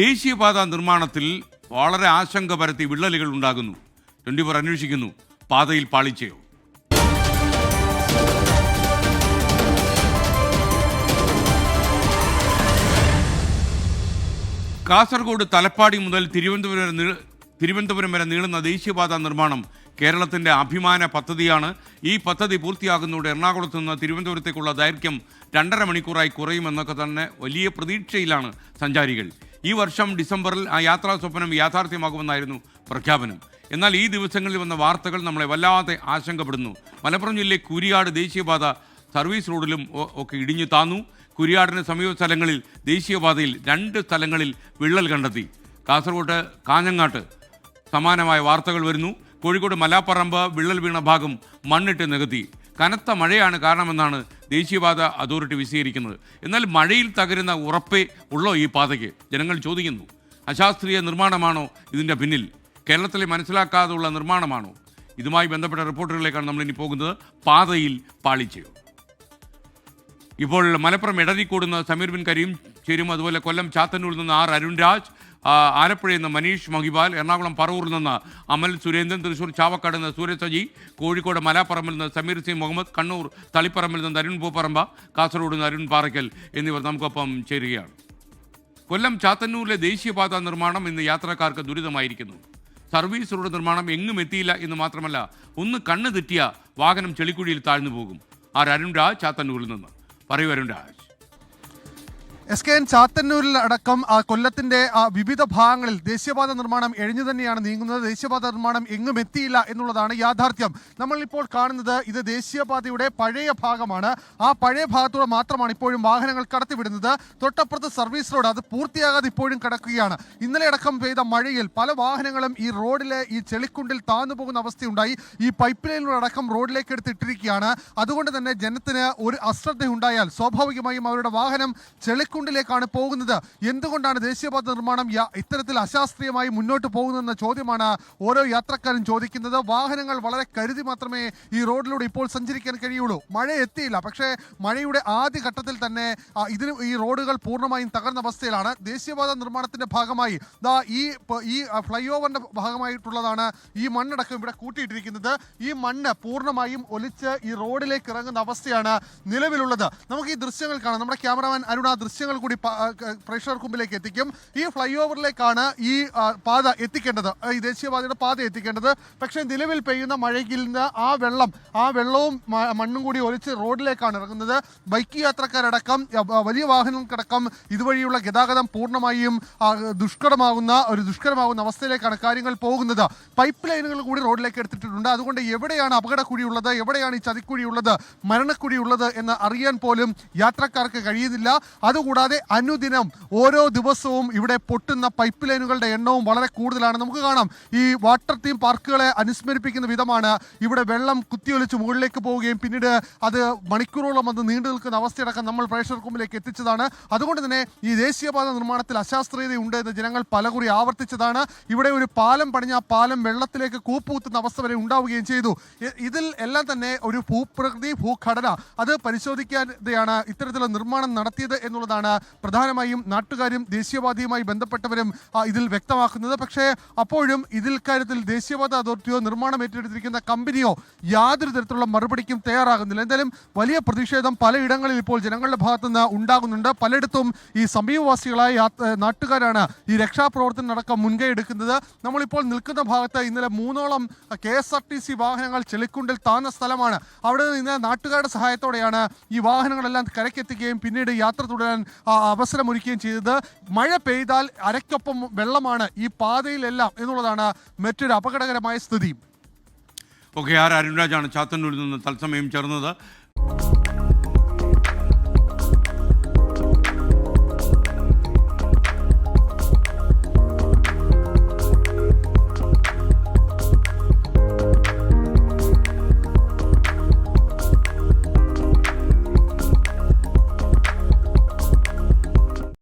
ദേശീയപാത നിർമ്മാണത്തിൽ വളരെ ആശങ്ക പരത്തി വിള്ളലുകൾ ഉണ്ടാകുന്നു. ട്വന്റി ഫോർ അന്വേഷിക്കുന്നു. പാതയിൽ പാളിച്ചയോ? കാസർഗോഡ് തലപ്പാടി മുതൽ തിരുവനന്തപുരം തിരുവനന്തപുരം വരെ നീളുന്ന ദേശീയപാത നിർമ്മാണം കേരളത്തിന്റെ അഭിമാന പദ്ധതിയാണ്. ഈ പദ്ധതി പൂർത്തിയാകുന്നതോടെ എറണാകുളത്ത് നിന്ന് തിരുവനന്തപുരത്തേക്കുള്ള ദൈർഘ്യം രണ്ടര മണിക്കൂറായി കുറയുമെന്നൊക്കെ തന്നെ വലിയ പ്രതീക്ഷയിലാണ് സഞ്ചാരികൾ. ഈ വർഷം ഡിസംബറിൽ ആ യാത്രാ സ്വപ്നം യാഥാർത്ഥ്യമാകുമെന്നായിരുന്നു പ്രഖ്യാപനം. എന്നാൽ ഈ ദിവസങ്ങളിൽ വന്ന വാർത്തകൾ നമ്മളെ വല്ലാതെ ആശങ്കപ്പെടുന്നു. മലപ്പുറം ജില്ലയിലെ കുരിയാട് ദേശീയപാത സർവീസ് റോഡിലും ഒക്കെ ഇടിഞ്ഞു താന്നു. കുരിയാടിന് സമീപ സ്ഥലങ്ങളിൽ ദേശീയപാതയിൽ രണ്ട് സ്ഥലങ്ങളിൽ വിള്ളൽ കണ്ടെത്തി. കാസർഗോഡ് കാഞ്ഞങ്ങാട്ട് സമാനമായ വാർത്തകൾ വരുന്നു. കോഴിക്കോട് മലാപ്പറമ്പ് വിള്ളൽ വീണ ഭാഗം മണ്ണിട്ട് നികത്തി. കനത്ത മഴയാണ് കാരണമെന്നാണ് ദേശീയപാത അതോറിറ്റി വിശദീകരിക്കുന്നത്. എന്നാൽ മഴയിൽ തകരുന്ന ഉറപ്പേ ഉള്ളോ ഈ പാതയ്ക്ക്? ജനങ്ങൾ ചോദിക്കുന്നു. അശാസ്ത്രീയ നിർമ്മാണമാണോ ഇതിന്റെ പിന്നിൽ? കേരളത്തിലെ മനസ്സിലാക്കാതെയുള്ള നിർമ്മാണമാണോ? ഇതുമായി ബന്ധപ്പെട്ട റിപ്പോർട്ടുകളിലേക്കാണ് നമ്മളിനി പോകുന്നത്. പാതയിൽ പാളിച്ചയോ ഇപ്പോൾ മലപ്പുറം ഇടതിക്കൂടുന്ന സമീർ ബിൻ കരീം ചേരും അതുപോലെ കൊല്ലം ചാത്തന്നൂരിൽ നിന്ന് ആർ അരുൺ രാജ് ആലപ്പുഴയിൽ നിന്ന് മനീഷ് മഹിബാൽ എറണാകുളം പറവൂരിൽ നിന്ന് അമൽ സുരേന്ദ്രൻ തൃശൂർ ചാവക്കാട് നിന്ന് സൂര്യ സജി കോഴിക്കോട് മലാപ്പറമ്പിൽ നിന്ന് സമീർ സിംഗ് മുഹമ്മദ് കണ്ണൂർ തളിപ്പറമ്പിൽ നിന്ന് അരുൺ പൂപ്പറമ്പ കാസർഗോഡ് നിന്ന് അരുൺ പാറയ്ക്കൽ എന്നിവർ നമുക്കൊപ്പം ചേരുകയാണ്. കൊല്ലം ചാത്തന്നൂരിലെ ദേശീയപാത നിർമ്മാണം ഇന്ന് യാത്രക്കാർക്ക് ദുരിതമായിരിക്കുന്നു. സർവീസ് റോഡ് നിർമ്മാണം എങ്ങും എത്തിയില്ല എന്ന് മാത്രമല്ല ഒന്ന് കണ്ണ് തെറ്റിയ വാഹനം ചെളിക്കുഴിയിൽ താഴ്ന്നു പോകും. ആർ അരുൺ ചാത്തന്നൂരിൽ നിന്ന്? പറയൂ രാജ്. എസ് കെ എൻ ചാത്തന്നൂരിൽ അടക്കം കൊല്ലത്തിന്റെ വിവിധ ഭാഗങ്ങളിൽ ദേശീയപാത നിർമ്മാണം എഴിഞ്ഞു തന്നെയാണ് നീങ്ങുന്നത്. ദേശീയപാത നിർമ്മാണം എങ്ങും എത്തിയില്ല എന്നുള്ളതാണ് യാഥാർത്ഥ്യം. നമ്മൾ ഇപ്പോൾ കാണുന്നത് ഇത് ദേശീയപാതയുടെ പഴയ ഭാഗമാണ്. ആ പഴയ ഭാഗത്തൂടെ മാത്രമാണ് ഇപ്പോഴും വാഹനങ്ങൾ കടത്തിവിടുന്നത്. തൊട്ടപ്പുറത്ത് സർവീസ് റോഡ് അത് പൂർത്തിയാകാതെ ഇപ്പോഴും കിടക്കുകയാണ്. ഇന്നലെ അടക്കം പെയ്ത മഴയിൽ പല വാഹനങ്ങളും ഈ റോഡിലെ ഈ ചെളിക്കുണ്ടിൽ താഴ്ന്നു പോകുന്ന അവസ്ഥയുണ്ടായി. ഈ പൈപ്പ് ലൈനിലൂടെ അടക്കം റോഡിലേക്ക് എടുത്തിട്ടിരിക്കുകയാണ്. അതുകൊണ്ട് തന്നെ ജനത്തിന് ഒരു അശ്രദ്ധ ഉണ്ടായാൽ സ്വാഭാവികമായും അവരുടെ വാഹനം ചെളിക്കുണ്ടിലേക്കാണ് പോകുന്നത്. എന്തുകൊണ്ടാണ് ദേശീയപാത നിർമ്മാണം ഇത്തരത്തിൽ അശാസ്ത്രീയമായി മുന്നോട്ട് പോകുന്നതെന്ന ചോദ്യമാണ് ഓരോ യാത്രക്കാരും ചോദിക്കുന്നത്. വാഹനങ്ങൾ വളരെ കരുതി മാത്രമേ ഈ റോഡിലൂടെ ഇപ്പോൾ സഞ്ചരിക്കാൻ കഴിയുള്ളൂ. മഴ എത്തിയില്ല. പക്ഷേ മഴയുടെ ആദ്യ ഘട്ടത്തിൽ തന്നെ ഇതിന് ഈ റോഡുകൾ പൂർണമായും തകർന്ന അവസ്ഥയിലാണ്. ദേശീയപാത നിർമ്മാണത്തിന്റെ ഭാഗമായി ദാ ഈ ഈ ഫ്ലൈ ഓവറിന്റെ ഭാഗമായിട്ടുള്ളതാണ് ഈ മണ്ണടക്കം ഇവിടെ കൂട്ടിയിട്ടിരിക്കുന്നത്. ഈ മണ്ണ് പൂർണമായും ഒലിച്ച് ഈ റോഡിലേക്ക് ഇറങ്ങുന്ന അവസ്ഥയാണ് നിലവിലുള്ളത്. നമുക്ക് ഈ ദൃശ്യങ്ങൾ കാണാം. നമ്മുടെ ക്യാമറമാൻ അരുൺ ആ ദൃശ്യങ്ങൾ കൂടി പ്രേക്ഷകർക്ക് മുമ്പിലേക്ക് എത്തിക്കും. ഈ ഫ്ലൈ ഓവറിലേക്കാണ് ഈ പാത എത്തിക്കേണ്ടത്. ഈ ദേശീയപാതയുടെ പാത എത്തിക്കേണ്ടത്. പക്ഷേ നിലവിൽ പെയ്യുന്ന മഴയിൽ നിന്ന് ആ വെള്ളം ആ വെള്ളവും മണ്ണും കൂടി ഒലിച്ച് റോഡിലേക്കാണ് ഇറങ്ങുന്നത്. ബൈക്ക് യാത്രക്കാരടക്കം വലിയ വാഹനങ്ങൾക്കടക്കം ഇതുവഴിയുള്ള ഗതാഗതം പൂർണമായും ദുഷ്കരമാകുന്ന ഒരു ദുഷ്കരമാകുന്ന അവസ്ഥയിലേക്കാണ് കാര്യങ്ങൾ പോകുന്നത്. പൈപ്പ് ലൈനുകൾ കൂടി റോഡിലേക്ക് എടുത്തിട്ടുണ്ട്. അതുകൊണ്ട് എവിടെയാണ് അപകടക്കുഴിയുള്ളത്? എവിടെയാണ് ഈ ചതിക്കുഴിയുള്ളത്? മരണക്കുഴിയുള്ളത് എന്ന് അറിയാൻ പോലും യാത്രക്കാർക്ക് കഴിയുന്നില്ല. അതുകൂടാതെ അനുദിനം ഓരോ ദിവസവും ഇവിടെ പൊട്ടുന്ന പൈപ്പ് ലൈനുകളുടെ എണ്ണവും വളരെ കൂടുതലാണ്. നമുക്ക് കാണാം ഈ വാട്ടർ തീം പാർക്കുകളെ അനുസ്മരിപ്പിക്കുന്ന വിധമാണ് ഇവിടെ വെള്ളം കുത്തിയൊലിച്ച് മുകളിലേക്ക് പോവുകയും പിന്നീട് അത് മണിക്കൂറോളം അത് നീണ്ടു നിൽക്കുന്ന അവസ്ഥയടക്കം നമ്മൾ പ്രേക്ഷകർക്ക് മുമ്പിലേക്ക് എത്തിച്ചതാണ്. അതുകൊണ്ട് തന്നെ ഈ ദേശീയപാത നിർമ്മാണത്തിൽ അശാസ്ത്രീയതയുണ്ട് എന്ന് ജനങ്ങൾ പലകുറി ആവർത്തിച്ചതാണ്. ഇവിടെ ഒരു പാലം പണിഞ്ഞ ആ പാലം വെള്ളത്തിലേക്ക് കൂപ്പുകുത്തുന്ന അവസ്ഥ വരെ ഉണ്ടാവുകയും ചെയ്തു. ഇതിൽ എല്ലാം തന്നെ ഒരു ഭൂപ്രകൃതി ഭൂഘടന അത് പരിശോധിക്കാതെയാണ് ഇത്തരത്തിലുള്ള നിർമ്മാണം നടത്തിയത് എന്നുള്ളതാണ് പ്രധാനമായും നാട്ടുകാരും ദേശീയവാദിയുമായി ബന്ധപ്പെട്ടവരും ഇതിൽ വ്യക്തമാക്കുന്നത്. പക്ഷേ അപ്പോഴും ഇതിൽ കാര്യത്തിൽ ദേശീയപാത അതോറിറ്റിയോ നിർമ്മാണം ഏറ്റെടുത്തിരിക്കുന്ന കമ്പനിയോ യാതൊരു തരത്തിലുള്ള മറുപടിക്കും തയ്യാറാകുന്നില്ല. എന്തായാലും വലിയ പ്രതിഷേധം പലയിടങ്ങളിൽ ഇപ്പോൾ ജനങ്ങളുടെ ഭാഗത്തുനിന്ന് ഉണ്ടാകുന്നുണ്ട്. പലയിടത്തും ഈ സമീപവാസികളായ നാട്ടുകാരാണ് ഈ രക്ഷാപ്രവർത്തനം അടക്കം മുൻകൈ എടുക്കുന്നത്. നമ്മളിപ്പോൾ നിൽക്കുന്ന ഭാഗത്ത് ഇന്നലെ മൂന്നോളം K S R T C വാഹനങ്ങൾ ചെളിക്കുണ്ടിൽ താന്ന സ്ഥലമാണ്. അവിടെ നിന്ന് നാട്ടുകാരുടെ സഹായത്തോടെയാണ് ഈ വാഹനങ്ങളെല്ലാം കരയ്ക്കെത്തിക്കുകയും പിന്നീട് യാത്ര തുടരാൻ അവസരമൊരുക്കുകയും ചെയ്തത്. മഴ പെയ്താൽ അരയ്ക്കൊപ്പം വെള്ളമാണ് ഈ പാതയിലെല്ലാം എന്നുള്ളതാണ് മറ്റൊരു അപകടകരമായ സ്ഥിതി. ഓക്കെ ആർ അരുൺരാജാണ് ചാത്തന്നൂരിൽ നിന്ന് തത്സമയം ചേർന്നത്.